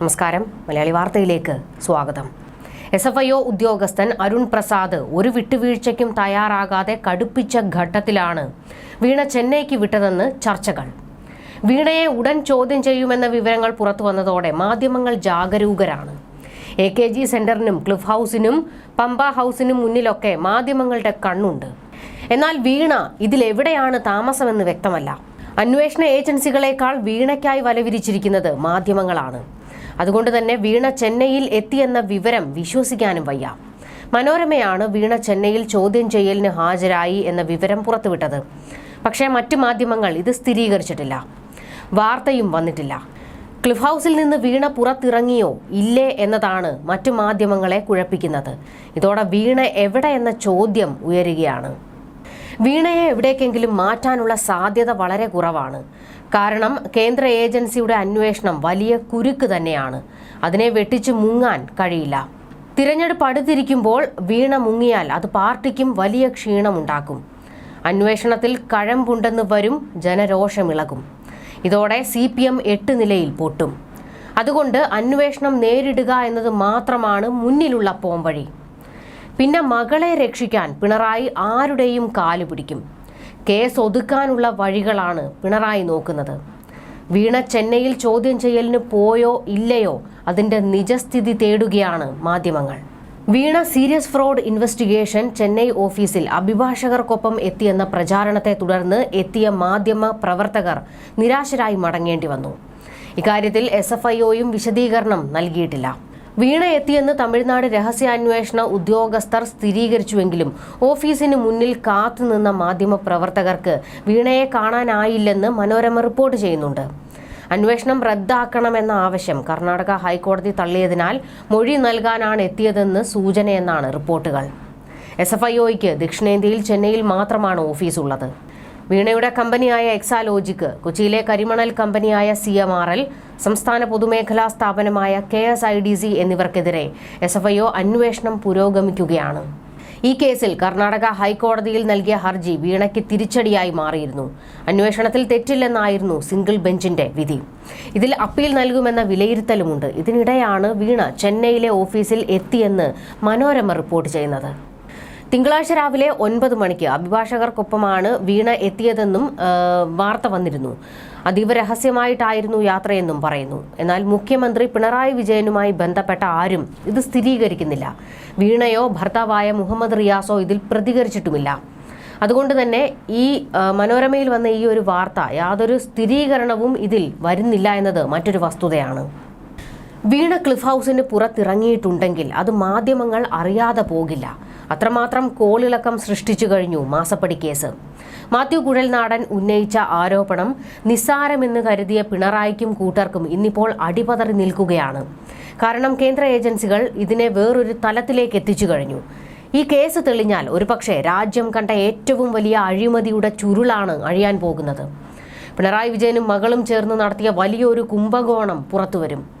നമസ്കാരം. മലയാളി വാർത്തയിലേക്ക് സ്വാഗതം. എസ് എഫ് ഐ ഒ ഉദ്യോഗസ്ഥൻ അരുൺ പ്രസാദ് ഒരു വിട്ടുവീഴ്ചയ്ക്കും തയ്യാറാകാതെ കടുപ്പിച്ച ഘട്ടത്തിലാണ് വീണ ചെന്നൈക്ക് വിട്ടതെന്ന് ചർച്ചകൾ. വീണയെ ഉടൻ ചോദ്യം ചെയ്യുമെന്ന വിവരങ്ങൾ പുറത്തു വന്നതോടെ മാധ്യമങ്ങൾ ജാഗരൂകരാണ്. എ കെ ജി സെന്ററിനും ക്ലിഫ് ഹൗസിനും പമ്പ ഹൗസിനും മുന്നിലൊക്കെ മാധ്യമങ്ങളുടെ കണ്ണുണ്ട്. എന്നാൽ വീണ ഇതിലെവിടെയാണ് താമസമെന്ന് വ്യക്തമല്ല. അന്വേഷണ ഏജൻസികളെക്കാൾ വീണയ്ക്കായി വലവിരിച്ചിരിക്കുന്നത് മാധ്യമങ്ങളാണ്. അതുകൊണ്ട് തന്നെ വീണ ചെന്നൈയിൽ എത്തിയെന്ന വിവരം വിശ്വസിക്കാനും വയ്യ. മനോരമയാണ് വീണ ചെന്നൈയിൽ ചോദ്യം ചെയ്യലിന് ഹാജരായി എന്ന വിവരം പുറത്തുവിട്ടത്. പക്ഷേ മറ്റു മാധ്യമങ്ങൾ ഇത് സ്ഥിരീകരിച്ചിട്ടില്ല. വാർത്തയും വന്നിട്ടില്ല. ക്ലിഫ് ഹൗസിൽ നിന്ന് വീണ പുറത്തിറങ്ങിയോ? ഇല്ലേ എന്നതാണ് മറ്റു മാധ്യമങ്ങളെ കുഴപ്പിക്കുന്നത്. ഇതോടെ വീണ എവിടെ എന്ന ചോദ്യം ഉയരുകയാണ്. വീണയെ എവിടേക്കെങ്കിലും മാറ്റാനുള്ള സാധ്യത വളരെ കുറവാണ്. കാരണം കേന്ദ്ര ഏജൻസിയുടെ അന്വേഷണം വലിയ കുരുക്ക് തന്നെയാണ്. അതിനെ വെട്ടിച്ച് മുങ്ങാൻ കഴിയില്ല. തിരഞ്ഞെടുപ്പ് അടുത്തിരിക്കുമ്പോൾ വീണ മുങ്ങിയാൽ അത് പാർട്ടിക്കും വലിയ ക്ഷീണമുണ്ടാക്കും. അന്വേഷണത്തിൽ കഴമ്പുണ്ടെന്ന് വരും ജനരോഷമിളകും. ഇതോടെ സി പി എം എട്ട് നിലയിൽ പൊട്ടും. അതുകൊണ്ട് അന്വേഷണം നേരിടുക എന്നത് മാത്രമാണ് മുന്നിലുള്ള പോംവഴി. പിന്നെ മകളെ രക്ഷിക്കാൻ പിണറായി ആരുടെയും കാൽ പിടിക്കും. കേസ് ഒതുക്കാനുള്ള വഴികളാണ് പിണറായി നോക്കുന്നത്. വീണ ചെന്നൈയിൽ ചോദ്യം ചെയ്യലിന് പോയോ ഇല്ലയോ അതിന്റെ നിജസ്ഥിതി തേടുകയാണ് മാധ്യമങ്ങൾ. Veena Serious Fraud Investigation Chennai ഓഫീസിൽ അഭിഭാഷകർക്കൊപ്പം എത്തിയെന്ന പ്രചാരണത്തെ തുടർന്ന് എത്തിയ മാധ്യമ പ്രവർത്തകർ നിരാശരായി മടങ്ങേണ്ടി വന്നു. ഇക്കാര്യത്തിൽ എസ് എഫ് ഐ ഒയും വിശദീകരണം നൽകിയിട്ടില്ല. വീണ എത്തിയെന്ന് തമിഴ്നാട് രഹസ്യാന്വേഷണ ഉദ്യോഗസ്ഥർ സ്ഥിരീകരിച്ചുവെങ്കിലും ഓഫീസിന് മുന്നിൽ കാത്തുനിന്ന മാധ്യമ പ്രവർത്തകർക്ക് വീണയെ കാണാനായില്ലെന്ന് മനോരമ റിപ്പോർട്ട് ചെയ്യുന്നുണ്ട്. അന്വേഷണം റദ്ദാക്കണമെന്ന ആവശ്യം കർണാടക ഹൈക്കോടതി തള്ളിയതിനാൽ മൊഴി നൽകാനാണ് എത്തിയതെന്ന് സൂചനയെന്നാണ് റിപ്പോർട്ടുകൾ. എസ് എഫ് ഐ ഒയ്ക്ക് ദക്ഷിണേന്ത്യയിൽ ചെന്നൈയിൽ മാത്രമാണ് ഓഫീസ് ഉള്ളത് വീണയുടെ കമ്പനിയായ എക്സാലോജിക്ക് കൊച്ചിയിലെ കരിമണൽ കമ്പനിയായ സി എം ആർ എൽ സംസ്ഥാന പൊതുമേഖലാ സ്ഥാപനമായ K S I D C എന്നിവർക്കെതിരെ S F I O അന്വേഷണം പുരോഗമിക്കുകയാണ്. ഈ കേസിൽ കർണാടക ഹൈക്കോടതിയിൽ നൽകിയ ഹർജി വീണയ്ക്ക് തിരിച്ചടിയായി മാറിയിരുന്നു. അന്വേഷണത്തിൽ തെറ്റില്ലെന്നായിരുന്നു സിംഗിൾ ബെഞ്ചിന്റെ വിധി. ഇതിൽ അപ്പീൽ നൽകുമെന്ന വിലയിരുത്തലുമുണ്ട്. ഇതിനിടെയാണ് വീണ ചെന്നൈയിലെ ഓഫീസിൽ എത്തിയെന്ന് മനോരമ റിപ്പോർട്ട് ചെയ്യുന്നത്. തിങ്കളാഴ്ച രാവിലെ ഒൻപത് മണിക്ക് അഭിഭാഷകർക്കൊപ്പമാണ് വീണ എത്തിയതെന്നും വാർത്ത വന്നിരുന്നു. അതീവ രഹസ്യമായിട്ടായിരുന്നു യാത്രയെന്നും പറയുന്നു. എന്നാൽ മുഖ്യമന്ത്രി പിണറായി വിജയനുമായി ബന്ധപ്പെട്ട ആരും ഇത് സ്ഥിരീകരിക്കുന്നില്ല. വീണയോ ഭർത്താവായ മുഹമ്മദ് റിയാസോ ഇതിൽ പ്രതികരിച്ചിട്ടുമില്ല. അതുകൊണ്ട് തന്നെ ഈ മനോരമയിൽ വന്ന ഈ ഒരു വാർത്ത യാതൊരു സ്ഥിരീകരണവും ഇതിൽ വരുന്നില്ല എന്നത് മറ്റൊരു വസ്തുതയാണ്. വീണ ക്ലിഫ് ഹൗസിന് പുറത്തിറങ്ങിയിട്ടുണ്ടെങ്കിൽ അത് മാധ്യമങ്ങൾ അറിയാതെ പോകില്ല. അത്രമാത്രം കോളിളക്കം സൃഷ്ടിച്ചു കഴിഞ്ഞു മാസപ്പടി കേസ്. മാത്യു കുഴൽനാടൻ ഉന്നയിച്ച ആരോപണം നിസ്സാരമെന്ന് കരുതിയ പിണറായിക്കും കൂട്ടർക്കും ഇന്നിപ്പോൾ അടിപതറി നിൽക്കുകയാണ്. കാരണം കേന്ദ്ര ഏജൻസികൾ ഇതിനെ വേറൊരു തലത്തിലേക്ക് എത്തിച്ചു കഴിഞ്ഞു. ഈ കേസ് തെളിഞ്ഞാൽ ഒരുപക്ഷെ രാജ്യം കണ്ട ഏറ്റവും വലിയ അഴിമതിയുടെ ചുരുളാണ് അഴിയാൻ പോകുന്നത്. പിണറായി വിജയനും മകളും ചേർന്ന് നടത്തിയ വലിയൊരു കുംഭകോണം പുറത്തുവരും.